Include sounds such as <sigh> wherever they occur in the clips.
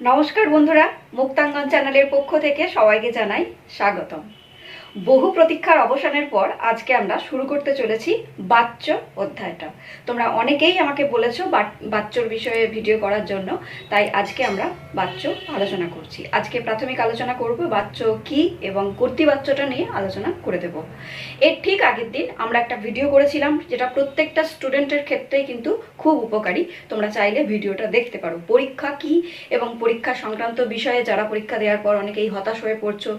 নমস্কার বন্ধুরা মুক্তাঙ্গন চ্যানেলের পক্ষ থেকে সবাইকে জানাই স্বাগতম। বহু প্রতীক্ষার অবসানের পর আজকে আমরা শুরু করতে চলেছি বাচ্চ অধ্যায়টা। তোমরা অনেকেই আমাকে বলেছ বাচ্চর বিষয়ে ভিডিও করার জন্য, তাই আজকে আমরা বাচ্চ আলোচনা করছি। আজকে প্রাথমিক আলোচনা করব বাচ্চ কি এবং কর্তৃবাচ্যটা নিয়ে আলোচনা করে দেব। এর ঠিক আগের দিন আমরা একটা ভিডিও করেছিলাম, যেটা প্রত্যেকটা স্টুডেন্টের ক্ষেত্রেই কিন্তু খুব উপকারী। তোমরা চাইলে ভিডিওটা দেখতে পারো। পরীক্ষা কি এবং পরীক্ষা সংক্রান্ত বিষয়ে যারা পরীক্ষা দেওয়ার পর অনেকেই হতাশ হয়ে পড়ছো,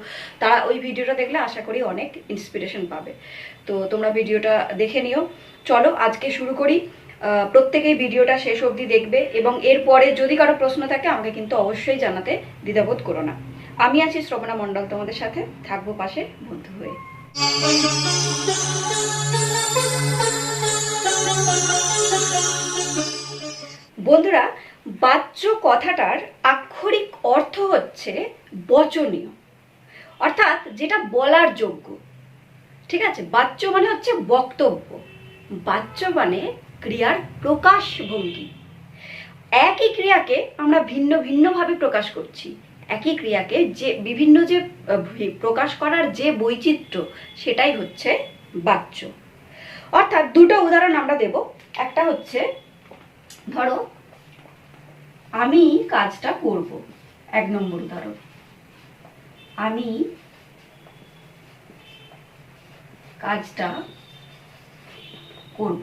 তারা ওই ভিডিওটা দেখলে আশা করি অনেক ইন্সপিরেশন পাবে। তো তোমরা ভিডিওটা দেখে নিও। চলো আজকে শুরু করি। প্রত্যেকেই ভিডিওটা শেষ অবধি দেখবে এবং এরপরে যদি কারও প্রশ্ন থাকে, আমাকে কিন্তু অবশ্যই জানাতে দ্বিধাবোধ করো না। আমি আছি শ্রবণা মণ্ডল, তোমাদের সাথে থাকব পাশে বন্ধু হয়ে। বন্ধুরা, বাচ্য কথাটার আক্ষরিক অর্থ হচ্ছে বচনীয়। অর্থাৎ যেটা বলার যোগ্য। ঠিক আছে? বাচ্য মানে হচ্ছে বক্তব্য। বাচ্য মানে ক্রিয়ার প্রকাশ ভঙ্গি। একই ক্রিয়াকে আমরা ভিন্ন ভিন্নভাবে প্রকাশ করছি। একই ক্রিয়াকে যে, বিভিন্ন যে প্রকাশ করার যে বৈচিত্র্য, সেটাই হচ্ছে বাচ্য। অর্থাৎ দুটো উদাহরণ আমরা দেব। একটা হচ্ছে, ধরো, আমি কাজটা করব। এক নম্বর উদাহরণ। আমি কাজটা করব।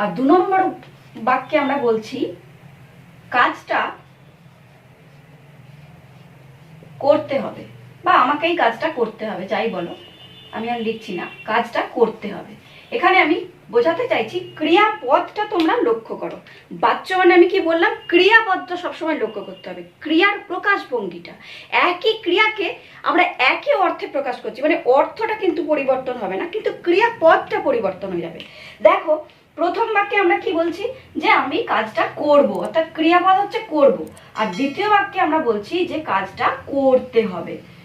আর দু নম্বর বাক্যে আমরা বলছি, কাজটা করতে হবে বা আমাকেই কাজটা করতে হবে, যাই বলো। আমি আর লিখছি না, কাজটা করতে হবে। এখানে আমি বোঝাতে চাইছি, ক্রিয়াপদটা তোমরা লক্ষ্য করো। বাচ্চ মানে আমি কি বললাম? ক্রিয়াপদটা সবসময় লক্ষ্য করতে হবে। ক্রিয়ার প্রকাশ ভঙ্গিটা। একই ক্রিয়াকে আমরা একই অর্থে প্রকাশ করছি। মানে অর্থটা কিন্তু পরিবর্তন হবে না, কিন্তু ক্রিয়াপদটা পরিবর্তন হয়ে যাবে। দেখো, প্রথম বাক্যে আমরা কি বলছি? যে আমি কাজটা করব, অর্থাৎ ক্রিয়াপদ হচ্ছে করব। আর দ্বিতীয় বাক্যে আমরা বলছি যে কাজটা করতে হবে।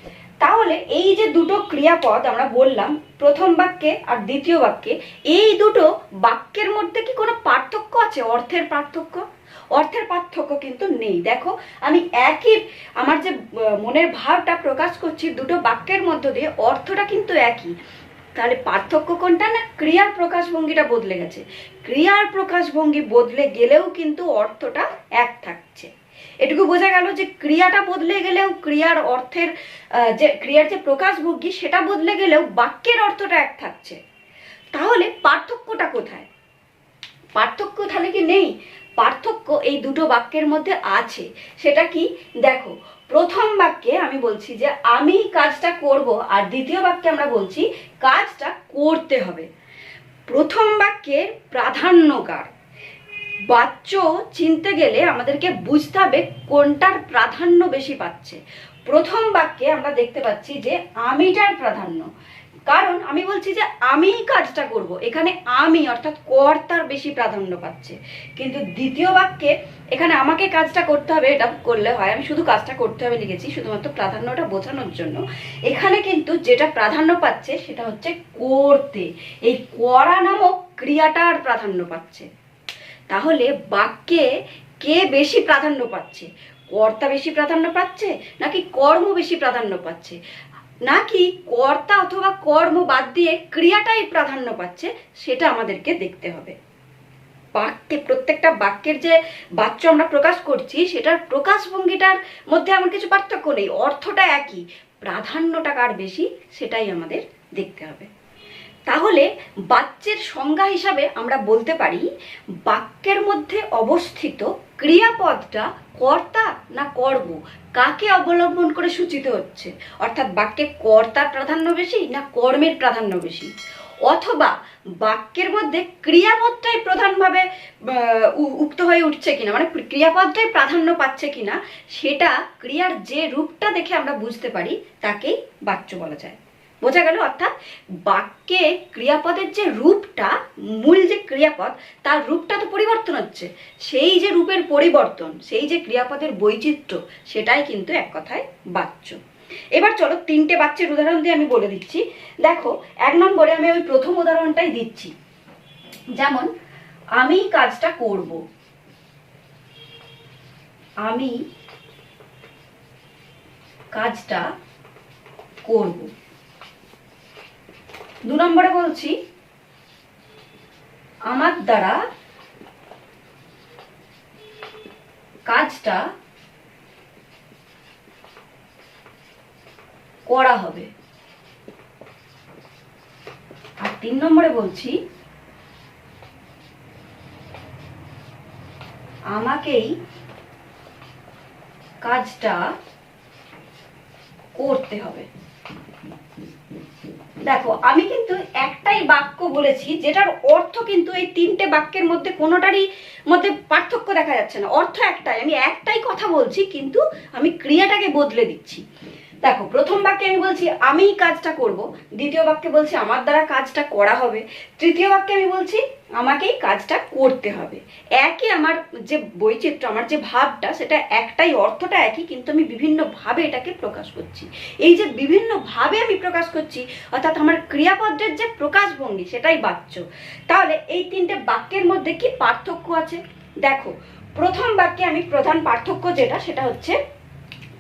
তাহলে এই যে দুটো ক্রিয়াপদ আমরা বললাম, প্রথম বাক্যে আর দ্বিতীয় বাক্যে, এই দুটো বাক্যের মধ্যে কি কোনো পার্থক্য আছে? অর্থের পার্থক্য? অর্থের পার্থক্য কিন্তু নেই। দেখো, আমি একই, আমার যে মনের ভাবটা প্রকাশ করছি, দুটো বাক্যের মধ্য দিয়ে অর্থটা কিন্তু একই। তাহলে পার্থক্য কোনটা না ক্রিয়ার প্রকাশভঙ্গিটা বদলে গেছে? ক্রিয়ার প্রকাশভঙ্গি বদলে গেলেও কিন্তু অর্থটা এক থাকছে। এটুকু বোঝা গেল যে ক্রিয়াটা বদলে গেলেও ক্রিয়ার অর্থের যে ক্রিয়ার যে প্রকাশভঙ্গি সেটা বদলে গেলেও বাক্যের অর্থটা এক থাকছে। তাহলে পার্থক্যটা কোথায়? পার্থক্য তাহলে কি নেই? পার্থক্য এই দুটো বাক্যের মধ্যে আছে। সেটা কি? দেখো, প্রথম বাক্যে আমি বলছি যে আমি কাজটা করব আর দ্বিতীয় বাক্যে আমরা বলছি কাজটা করতে হবে। প্রথম বাক্যের প্রাধান্যকার। বাচ্য চিনতে গেলে আমাদেরকে বুঝতে হবে কোনটার প্রাধান্য বেশি পাচ্ছে। প্রথম বাক্যে আমরা দেখতে পাচ্ছি যে আমিটার প্রাধান্য। কারণ আমি বলছি যে আমি কাজটা করব। এখানে আমি অর্থাৎ কর্তার বেশি প্রাধান্য পাচ্ছে। কিন্তু দ্বিতীয় বাক্যে এখানে আমাকে কাজটা করতে হবে, এটা করলে হয়। আমি শুধু কাজটা করতে হবে লিখেছি, শুধুমাত্র প্রাধান্যটা বোঝানোর জন্য। এখানে কিন্তু যেটা প্রাধান্য পাচ্ছে সেটা হচ্ছে করতে। এই করা নামক ক্রিয়াটার প্রাধান্য পাচ্ছে। তাহলে বাক্যে কে বেশি প্রাধান্য পাচ্ছে? কর্তা বেশি প্রাধান্য পাচ্ছে নাকি কর্ম বেশি প্রাধান্য পাচ্ছে? নাকি কর্তা অথবা কর্ম বাদ দিয়ে ক্রিয়াটাই প্রাধান্য পাচ্ছে সেটা আমাদেরকে দেখতে হবে। বাক্যে, প্রত্যেকটা বাক্যের যে বাচ্য আমরা প্রকাশ করছি, সেটার প্রকাশভঙ্গিটার মধ্যে এমন কিছু পার্থক্য নেই। অর্থটা একই, প্রাধান্যটা কার বেশি সেটাই আমাদের দেখতে হবে। তাহলে বাচ্যের সংজ্ঞা হিসাবে আমরা বলতে পারি, বাক্যের মধ্যে অবস্থিত ক্রিয়াপদটা কর্তা না কর্ম? কাকে অবলম্বন করে সূচিত হচ্ছে? অর্থাৎ বাক্যে কর্তার প্রাধান্য বেশি না কর্মের প্রাধান্য বেশি? অথবা বাক্যের মধ্যে ক্রিয়াপদটাই প্রধানভাবে উক্ত হয়ে উঠছে কিনা? মানে ক্রিয়াপদটাই প্রাধান্য পাচ্ছে কিনা? সেটা ক্রিয়ার যে রূপটা দেখে আমরা বুঝতে পারি, তাকেই বাচ্য বলা যায়। বোঝা গেল, অর্থাৎ বাক্যে ক্রিয়াপদের যে রূপটা, মূল যে ক্রিয়াপদ, তার রূপটা তো পরিবর্তন হচ্ছে। সেই যে রূপের পরিবর্তন, সেই যে ক্রিয়াপদের বৈচিত্র্য, সেটাই কিন্তু এক কথায় বাচ্য। এবার চলো তিনটে বাচ্চার উদাহরণ দিয়ে আমি বলে দিচ্ছি। দেখো, এক নম্বরে আমি ওই প্রথম উদাহরণটাই দিচ্ছি। যেমন, আমি কাজটা করব। আমি কাজটা করব। দু নম্বরে বলছি, আমার দ্বারা কাজটা করা হবে। আর তিন নম্বরে বলছি, আমাকেই কাজটা করতে হবে। দেখো, আমি কিন্তু একটাই বাক্য বলেছি, যেটার অর্থ কিন্তু এই তিনটে বাক্যের মধ্যে কোনোটারই মধ্যে পার্থক্য দেখা যাচ্ছে না। অর্থ একটাই, আমি একটাই কথা বলছি, কিন্তু আমি ক্রিয়াটাকে বদলে দিচ্ছি। দেখো, প্রথম বাক্যে আমি বলছি আমি কাজটা করব। দ্বিতীয় বাক্যে বলছি, আমার দ্বারা কাজটা করা হবে। তৃতীয় বাক্যে আমি বলছি, আমাকেই কাজটা করতে হবে। একই আমার যে বৈচিত্র্য, আমার যে ভাবটা, সেটা একটাই, অর্থটা একই, কিন্তু আমি বিভিন্নভাবে এটাকে প্রকাশ করছি। এই যে বিভিন্নভাবে আমি প্রকাশ করছি, অর্থাৎ আমার ক্রিয়াপদ্রের যে প্রকাশভঙ্গি, সেটাই বাচ্য। তাহলে এই তিনটে বাক্যের মধ্যে কি পার্থক্য আছে? দেখো, প্রথম বাক্যে আমি প্রধান পার্থক্য যেটা, সেটা হচ্ছে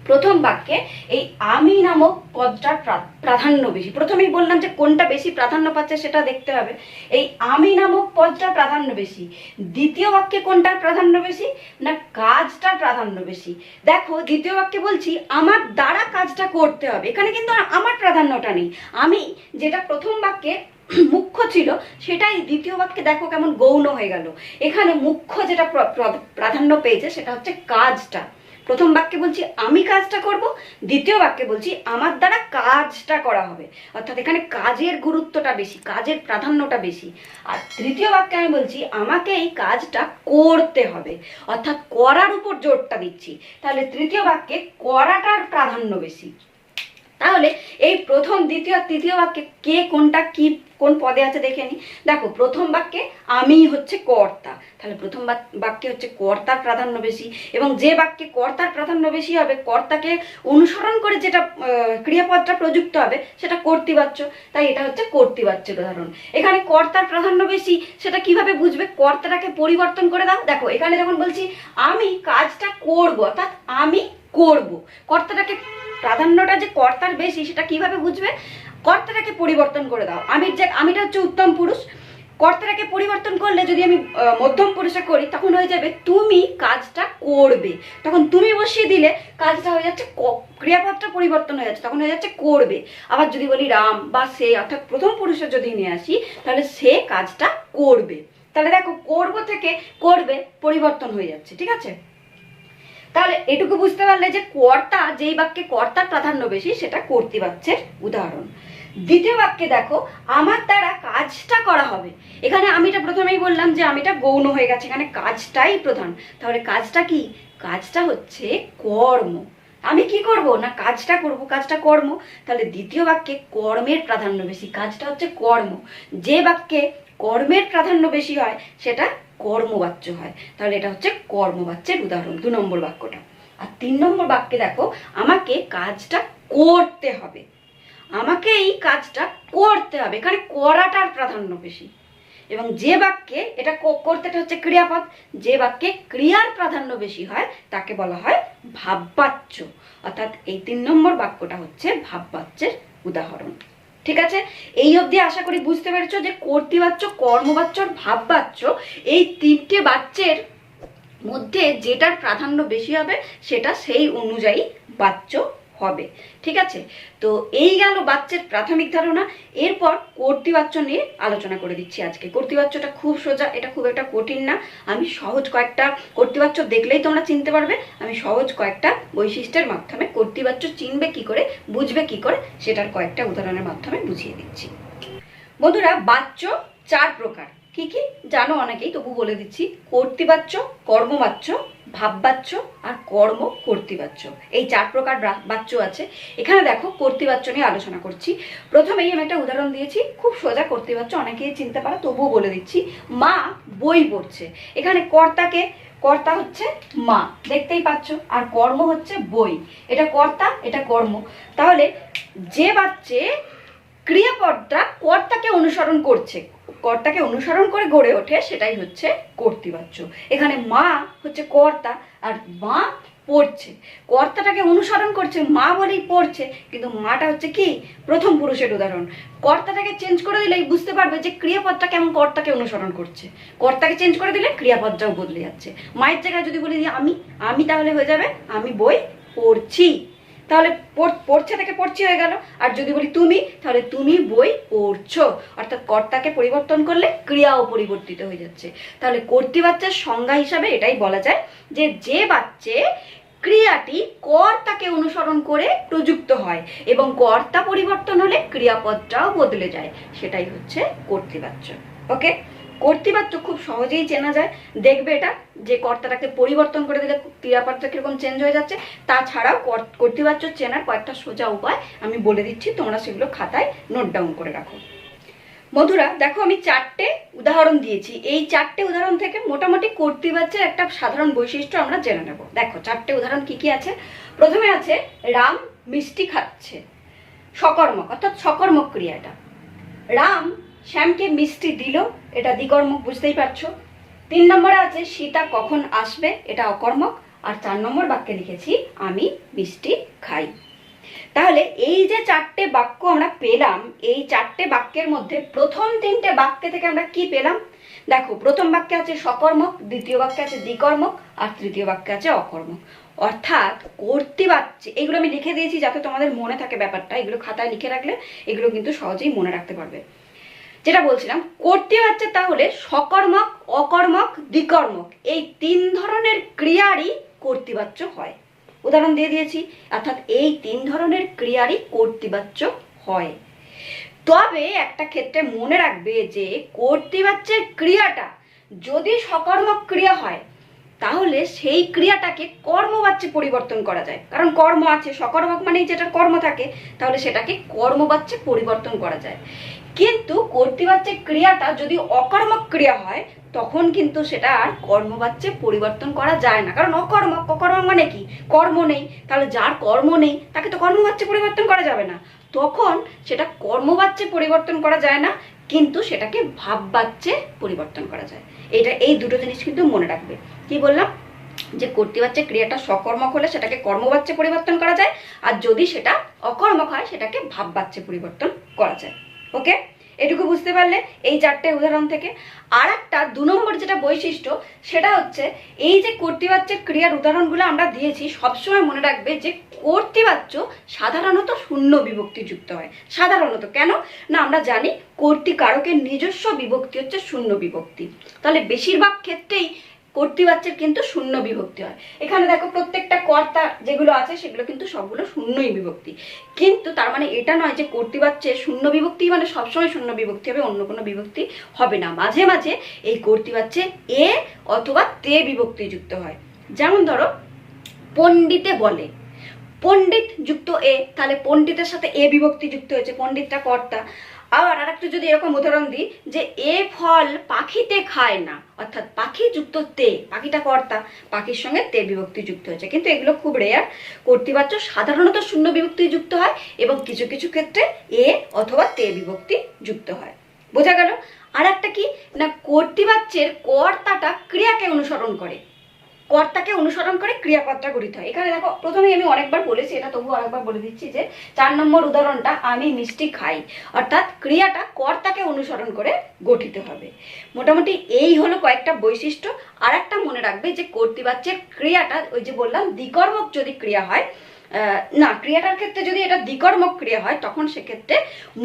প্রথম বাক্যে এই আমি নামক পদটার প্রা- প্রাধান্য বেশি। প্রথমেই বললাম যে কোনটা বেশি প্রাধান্য পাচ্ছে সেটা দেখতে হবে। এই আমি নামক পদটা প্রাধান্য বেশি। দ্বিতীয় বাক্যে কোনটার প্রাধান্য বেশি না কাজটার প্রাধান্য বেশি? দেখো, দ্বিতীয় বাক্যে বলছি, আমার দ্বারা কাজটা করতে হবে। এখানে কিন্তু আমার প্রাধান্যটা নেই। আমি যেটা প্রথম বাক্যে <clears throat> মুখ্য ছিল, সেটাই দ্বিতীয় বাক্যে দেখো কেমন গৌণ হয়ে গেল। এখানে মুখ্য যেটা প্র- প্র- প্রাধান্য পেয়েছে, সেটা হচ্ছে কাজটা। প্রথম বাক্যে বলছি, আমি কাজটা করব। দ্বিতীয় বাক্যে বলছি, আমার দ্বারা কাজটা করা হবে। অর্থাৎ এখানে কাজের গুরুত্বটা বেশি, কাজের প্রাধান্যটা বেশি। আর তৃতীয় বাক্যে আমি বলছি, আমাকে এই কাজটা করতে হবে। অর্থাৎ করার উপর জোরটা দিচ্ছি। তাহলে তৃতীয় বাক্যে করাটার প্রাধান্য বেশি। তাহলে এই প্রথম, দ্বিতীয়, তৃতীয় বাক্যে কে কোনটা কি, কোন পদে আছে দেখে নি। দেখো, প্রথম বাক্যে আমি হচ্ছে কর্তা। তাহলে প্রথম বাক- বাক্যে হচ্ছে কর্তার প্রাধান্য বেশি। এবং যে বাক্যে কর্তার প্রাধান্য বেশি হবে, কর্তাকে অনুসরণ করে যেটা ক্রিয়াপদটা প্রযুক্ত হবে, সেটা কর্তৃবাচ্য। তাই এটা হচ্ছে কর্তৃবাচ্যের উদাহরণ। এখানে কর্তার প্রাধান্য বেশি, সেটা কীভাবে বুঝবে? কর্তাটাকে পরিবর্তন করে দাও। দেখো, এখানে যখন বলছি, আমি কাজটা করব, অর্থাৎ আমি করব, কর্তাটাকে প্রাধান্যটা যে কর্তার বেশি, সেটা কীভাবে বুঝবে? কর্তাটাকে পরিবর্তন করে দাও। আমি যে, আমিটা হচ্ছে উত্তম পুরুষ। কর্তাটাকে পরিবর্তন করলে যদি আমি মধ্যম পুরুষে করি, তখন হয়ে যাবে তুমি কাজটা করবে। তখন তুমি বসিয়ে দিলে কাজটা হয়ে যাচ্ছে ক্রিয়াপদটা পরিবর্তন হয়ে যাচ্ছে, তখন হয়ে যাচ্ছে করবে। আবার যদি বলি রাম বা সে, অর্থাৎ প্রথম পুরুষে যদি নিয়ে আসি, তাহলে সে কাজটা করবে। তাহলে দেখো, করব থেকে করবে পরিবর্তন হয়ে যাচ্ছে, ঠিক আছে? তাহলে এটুকু বুঝতে পারলে যে কর্তা, যেই বাক্যে কর্তার প্রাধান্য বেশি, সেটা কর্তৃবাচ্যের উদাহরণ। দ্বিতীয় বাক্যে দেখো, আমার দ্বারা কাজটা করা হবে। এখানে আমি এটা প্রথমেই বললাম যে আমি এটা গৌণ হয়ে গেছে, এখানে কাজটাই প্রধান। তাহলে কাজটা কি? কাজটা হচ্ছে কর্ম। আমি কি করব? না, কাজটা করব, কাজটা কর্ম। তাহলে দ্বিতীয় বাক্যে কর্মের প্রাধান্য বেশি, কাজটা হচ্ছে কর্ম। যে বাক্যে কর্মের প্রাধান্য বেশি হয়, সেটা কর্মবাচ্য হয়। তাহলে এটা হচ্ছে কর্মবাচ্যের উদাহরণ, দু নম্বর বাক্যটা। আর তিন নম্বর বাক্যে দেখো, আমাকে কাজটা করতে হবে। আমাকে এই কাজটা করতে হবে, এখানে করাটার প্রাধান্য বেশি। এবং যে বাক্যে এটা করতেটা হচ্ছে ক্রিয়াপদ, যে বাক্যে ক্রিয়ার প্রাধান্য বেশি হয়, তাকে বলা হয় ভাববাচ্য। অর্থাৎ এই তিন নম্বর বাক্যটা হচ্ছে ভাববাচ্যের উদাহরণ। ঠিক আছে? এই অবধি আশা করি বুঝতে পেরেছ যে কর্তৃবাচ্য কর্মবাচ্য ভাব বাচ্চ, এই তিনটে বাচ্যের মধ্যে যেটার প্রাধান্য বেশি হবে, সেটা সেই অনুযায়ী বাচ্য হবে ঠিক আছে? তো এই গেল বাচ্চের প্রাথমিক ধারণা। এরপর কর্তৃবাচ্য নিয়ে আলোচনা করে দিচ্ছি আজকে। কর্তৃবাচ্যটা খুব সোজা, এটা খুব একটা কঠিন না। আমি সহজ কয়েকটা কর্তৃবাচ্য দেখলেই তোমরা চিনতে পারবে। আমি সহজ কয়েকটা বৈশিষ্ট্যের মাধ্যমে কর্তৃবাচ্য চিনবে কি করে, বুঝবে কি করে, সেটার কয়েকটা উদাহরণের মাধ্যমে বুঝিয়ে দিচ্ছি। বন্ধুরা, বাচ্য চার প্রকার। কি কি? জানো অনেকেই, তবু বলে দিচ্ছি। কর্তৃবাচ্য, কর্মবাচ্য ভাববাচ্য আর কর্ম কর্তৃবাচ্য। এই চার প্রকার বাচ্য আছে। এখানে দেখো কর্তৃবাচ্য নিয়ে আলোচনা করছি। প্রথমেই আমি একটা উদাহরণ দিয়েছি। খুব সোজা কর্তৃবাচ্য, অনেকেই চিনতে পারে, তবুও বলে দিচ্ছি। মা বই পড়ছে। এখানে কর্তাকে, কর্তা হচ্ছে মা, দেখতেই পাচ্ছ। আর কর্ম হচ্ছে বই। এটা কর্তা, এটা কর্ম। তাহলে যে বাচ্চে ক্রিয়াপদটা কর্তাকে অনুসরণ করছে কর্তাকে অনুসরণ করে গড়ে ওঠে সেটাই হচ্ছে কর্তৃবাচ্য। এখানে মা হচ্ছে কর্তা আর মা পড়ছে। কর্তাটাকে অনুসরণ করছে, মা বলেই পড়ছে, কিন্তু মাটা হচ্ছে কি? প্রথম পুরুষের উদাহরণ। কর্তাটাকে চেঞ্জ করে দিলেই বুঝতে পারবে যে ক্রিয়াপদটা কেমন কর্তাকে অনুসরণ করছে। কর্তাকে চেঞ্জ করে দিলে ক্রিয়াপদটাও বদলে যাচ্ছে। মায়ের জায়গায় যদি বলি যে আমি আমি তাহলে হয়ে যাবে, আমি বই পড়ছি। তাহলে পড়- পড়ছে থেকে পড়ছি হয়ে গেল। আর যদি বলি তুমি, তাহলে তুমি বই পড়ছো। অর্থাৎ কর্তাকে পরিবর্তন করলে ক্রিয়াও পরিবর্তিত হয়ে যাচ্ছে। তাহলে কর্তৃবাচ্যের সংজ্ঞা হিসাবে এটাই বলা যায় যে যে বাচ্চে ক্রিয়াটি কর্তাকে অনুসরণ করে প্রযুক্ত হয় এবং কর্তা পরিবর্তন হলে ক্রিয়াপদটাও বদলে যায়। সেটাই হচ্ছে কর্তৃবাচ্য ওকে কর্তৃবাচ্য খুব সহজেই চেনা যায়। দেখবে এটা, যে কর্তাটাকে পরিবর্তন করে দিলে ক্রিয়াপদটা কীরকম চেঞ্জ হয়ে যাচ্ছে। তাছাড়াও কর- কর্তৃবাচ্য চেনার কয়েকটা সোজা উপায় আমি বলে দিচ্ছি, তোমরা সেগুলো খাতায় নোট ডাউন করে রাখো। মধুরা, দেখো আমি চারটে উদাহরণ দিয়েছি। এই চারটে উদাহরণ থেকে মোটামুটি কর্তৃবাচ্যের একটা সাধারণ বৈশিষ্ট্য আমরা জেনে নেব। দেখো, চারটে উদাহরণ কি কি আছে? প্রথমে আছে, রাম মিষ্টি খাচ্ছে। সকর্মক, অর্থাৎ সকর্মক ক্রিয়াটা রাম শ্যামকে মিষ্টি দিল, এটা দ্বিকর্মক বুঝতেই পারছ। তিন নম্বরে আছে, সীতা কখন আসবে, এটা অকর্মক। আর চার নম্বর বাক্যে লিখেছি, আমি মিষ্টি খাই। তাহলে এই যে চারটে বাক্য আমরা পেলাম, এই চারটে বাক্যের মধ্যে প্রথম তিনটে বাক্যে থেকে আমরা কি পেলাম? দেখো, প্রথম বাক্যে আছে সকর্মক, দ্বিতীয় বাক্যে আছে দ্বিকর্মক আর তৃতীয় বাক্যে আছে অকর্মক। অর্থাৎ কর্তৃবাচ্য এগুলো আমি লিখে দিয়েছি যাতে তোমাদের মনে থাকে ব্যাপারটা, এগুলো খাতায় লিখে রাখলে এগুলো কিন্তু সহজেই মনে রাখতে পারবে। যেটা বলছিলাম কর্তৃবাচ্যে তাহলে সকর্মক, অকর্মক, দ্বিকর্মক। এই তিন ধরনের ক্রিয়ারই কর্তৃবাচ্য হয়। উদাহরণ দিয়ে দিয়েছি, অর্থাৎ এই তিন ধরনের ক্রিয়ারই কর্তৃবাচ্য হয়। তবে একটা ক্ষেত্রে মনে রাখবে যে কর্তৃবাচ্যের ক্রিয়াটা যদি সকর্মক ক্রিয়া হয় তাহলে সেই ক্রিয়াটাকে কর্মবাচ্যে পরিবর্তন করা যায়। কারণ কর্ম আছে সকর্মক মানেই যেটা কর্ম থাকে, তাহলে সেটাকে কর্মবাচ্যে পরিবর্তন করা যায়। কিন্তু কর্তৃবাচ্যের ক্রিয়াটা যদি অকর্মক ক্রিয়া হয়, তখন কিন্তু সেটা আর কর্মবাচ্যে পরিবর্তন করা যায় না। কারণ অকর্মক অকর্মক মানে কি? কর্ম নেই। তাহলে যার কর্ম নেই, তাকে তো কর্মবাচ্যে পরিবর্তন করা যাবে না। তখন সেটা কর্মবাচ্যে পরিবর্তন করা যায় না, কিন্তু সেটাকে ভাববাচ্যে পরিবর্তন করা যায়। এটা এই দুটো জিনিস কিন্তু মনে রাখবে। কি বললাম? যে কর্তৃবাচ্যে ক্রিয়াটা সকর্মক হলে সেটাকে কর্মবাচ্যে পরিবর্তন করা যায়, আর যদি সেটা অকর্মক হয়, সেটাকে ভাববাচ্যে পরিবর্তন করা যায়। ওকে? এটুকু বুঝতে পারলে এই চারটে উদাহরণ থেকে। আর একটা দু নম্বর যেটা বৈশিষ্ট্য, সেটা হচ্ছে এই যে কর্তৃবাচ্যের ক্রিয়ার উদাহরণগুলো আমরা দিয়েছি, সবসময় মনে রাখবে যে কর্তৃবাচ্য সাধারণত শূন্য বিভক্তি যুক্ত হয়। সাধারণত কেন? না, আমরা জানি কর্তৃকারকের নিজস্ব বিভক্তি হচ্ছে শূন্য বিভক্তি। তাহলে বেশিরভাগ ক্ষেত্রেই কর্তৃবাচ্যের কিন্তু শূন্য বিভক্তি হয়। এখানে দেখো প্রত্যেকটা কর্তা যেগুলো আছে, সেগুলো কিন্তু সবগুলো শূন্যই বিভক্তি। কিন্তু তার মানে এটা নয় যে কর্তৃবাচ্যে শূন্য বিভক্তি মানে সবসময় শূন্য বিভক্তি হবে, অন্য কোনো বিভক্তি হবে না। মাঝে মাঝে এই কর্তৃবাচ্যে এ অথবা তে বিভক্তি যুক্ত হয়। যেমন ধরো, পণ্ডিতে বলে, পণ্ডিত যুক্ত এ, তাহলে পণ্ডিতের সাথে এ বিভক্তি যুক্ত হয়েছে, পণ্ডিতটা কর্তা। আবার আর একটা যদি এরকম উদাহরণ দিই, যে এ ফল পাখিতে খায় না, অর্থাৎ পাখি যুক্ত তে, পাখিটা কর্তা, পাখির সঙ্গে তে বিভক্তি যুক্ত হয়েছে। কিন্তু এগুলো খুব রেয়ার কর্তৃবাচ্য সাধারণত শূন্য বিভক্তি যুক্ত হয় এবং কিছু কিছু ক্ষেত্রে এ অথবা তে বিভক্তি যুক্ত হয়। বোঝা গেল? আর একটা কি? না, কর্তৃবাচ্যের কর্তাটা ক্রিয়াকে অনুসরণ করে। কর্তাকে অনুসরণ করে ক্রিয়াপদটা গঠিত হয়। এখানে দেখো প্রথমে আমি অনেকবার বলেছি, এটা তবুও আরেকবার বলে দিচ্ছি যে চার নম্বর উদাহরণটা আমি মিষ্টি খাই। অর্থাৎ ক্রিয়াটা কর্তাকে অনুসরণ করে গঠিত হবে। মোটামুটি এই হলো কয়েকটা বৈশিষ্ট্য। আর একটা মনে রাখবে যে কর্তৃবাচ্যের ক্রিয়াটা, ওই যে বললাম, দ্বিকর্মক যদি ক্রিয়া হয় না, ক্রিয়াটার ক্ষেত্রে যদি এটা দ্বিকর্মক ক্রিয়া হয়, তখন সেক্ষেত্রে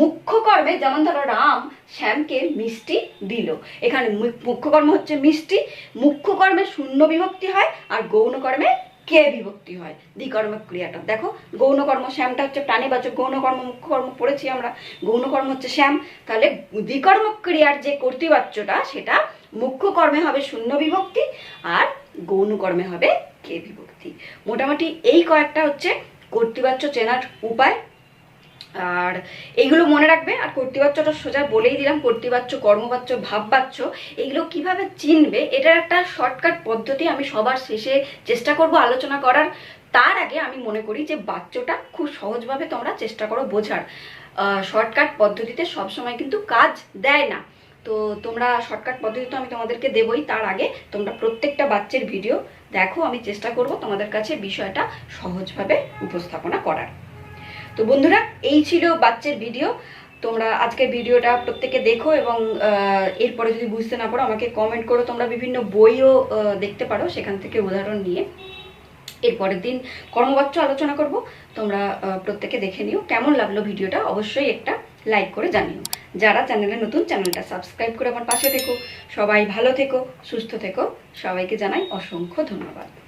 মুখ্য কর্মে যেমন ধরো রাম শ্যামকে মিষ্টি দিল। এখানে মুখ্য কর্ম হচ্ছে মিষ্টি, মুখ্য কর্মে শূন্য বিভক্তি হয় আর গৌণ কর্মে কে বিভক্তি হয়? দ্বিকর্মক ক্রিয়াটা দেখো, গৌণ কর্ম শ্যামটা হচ্ছে প্রাণীবাচক, গৌণ কর্ম, মুখ্য কর্ম পড়েছি আমরা। গৌণ কর্ম হচ্ছে শ্যাম। তাহলে দ্বিকর্মক ক্রিয়ার যে কর্তৃবাচ্যটা, সেটা মুখ্য কর্মে হবে শূন্য বিভক্তি আর গৌণ কর্মে হবে কে বিভক্তি। মোটামুটি এই কয়েকটা হচ্ছে কর্তৃবাচ্য চেনার উপায়। আর এইগুলো মনে রাখবে, আর কর্তৃবাচ্যটা সোজা বলেই দিলাম কর্তৃবাচ্য কর্মবাচ্য ভাববাচ্য এগুলো কীভাবে চিনবে, এটার একটা শর্টকাট পদ্ধতি আমি সবার শেষে চেষ্টা করব আলোচনা করার। তার আগে আমি মনে করি যে বাচ্যটা খুব সহজভাবে তোমরা চেষ্টা করো বোঝার। শর্টকাট পদ্ধতিতে সবসময় কিন্তু কাজ দেয় না। তো তোমরা শর্টকাট পদ্ধতি তো আমি তোমাদেরকে দেবই, তার আগে তোমরা প্রত্যেকটা বাচ্চার ভিডিও দেখো, আমি চেষ্টা করব তোমাদের কাছে বিষয়টা সহজভাবে উপস্থাপনা করার। তো বন্ধুরা, এই ছিল বাচ্চার ভিডিও তোমরা আজকের ভিডিওটা প্রত্যেকে দেখো এবং এরপরে যদি বুঝতে না পারো, আমাকে কমেন্ট করো। তোমরা বিভিন্ন বইও দেখতে পারো সেখান থেকে উদাহরণ নিয়ে। এরপরের দিন কর্মবাচ্য আলোচনা করব। তোমরা প্রত্যেকে দেখে নিও। কেমন লাগল ভিডিওটা অবশ্যই একটা লাইক করে জানিও। যারা চ্যানেলে নতুন, চ্যানেলটা সাবস্ক্রাইব করে আমার পাশে থেকো। সবাই ভালো থেকো, সুস্থ থেকো। সবাইকে জানাই অসংখ্য ধন্যবাদ।